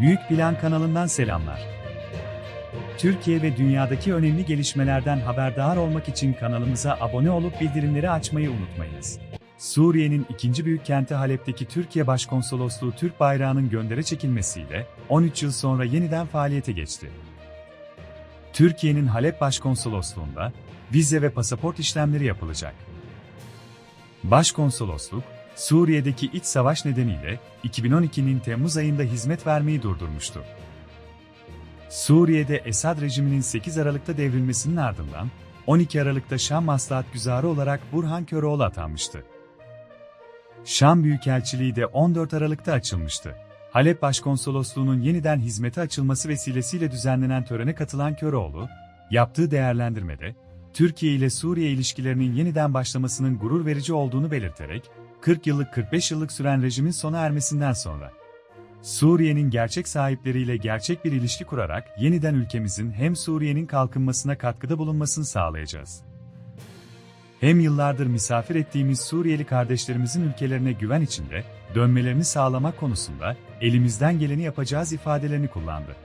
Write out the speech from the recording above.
Büyük Plan kanalından selamlar. Türkiye ve dünyadaki önemli gelişmelerden haberdar olmak için kanalımıza abone olup bildirimleri açmayı unutmayınız. Suriye'nin ikinci büyük kenti Halep'teki Türkiye Başkonsolosluğu Türk bayrağının göndere çekilmesiyle 13 yıl sonra yeniden faaliyete geçti. Türkiye'nin Halep Başkonsolosluğu'nda vize ve pasaport işlemleri yapılacak. Başkonsolosluk, Suriye'deki iç savaş nedeniyle 2012'nin Temmuz ayında hizmet vermeyi durdurmuştu. Suriye'de Esad rejiminin 8 Aralık'ta devrilmesinin ardından 12 Aralık'ta Şam Maslahat Güzarı olarak Burhan Köroğlu atanmıştı. Şam Büyükelçiliği de 14 Aralık'ta açılmıştı. Halep Başkonsolosluğu'nun yeniden hizmete açılması vesilesiyle düzenlenen törene katılan Köroğlu, yaptığı değerlendirmede, Türkiye ile Suriye ilişkilerinin yeniden başlamasının gurur verici olduğunu belirterek, 40 yıllık 45 yıllık süren rejimin sona ermesinden sonra, Suriye'nin gerçek sahipleriyle gerçek bir ilişki kurarak yeniden ülkemizin hem Suriye'nin kalkınmasına katkıda bulunmasını sağlayacağız. Hem yıllardır misafir ettiğimiz Suriyeli kardeşlerimizin ülkelerine güven içinde dönmelerini sağlamak konusunda elimizden geleni yapacağız ifadelerini kullandı.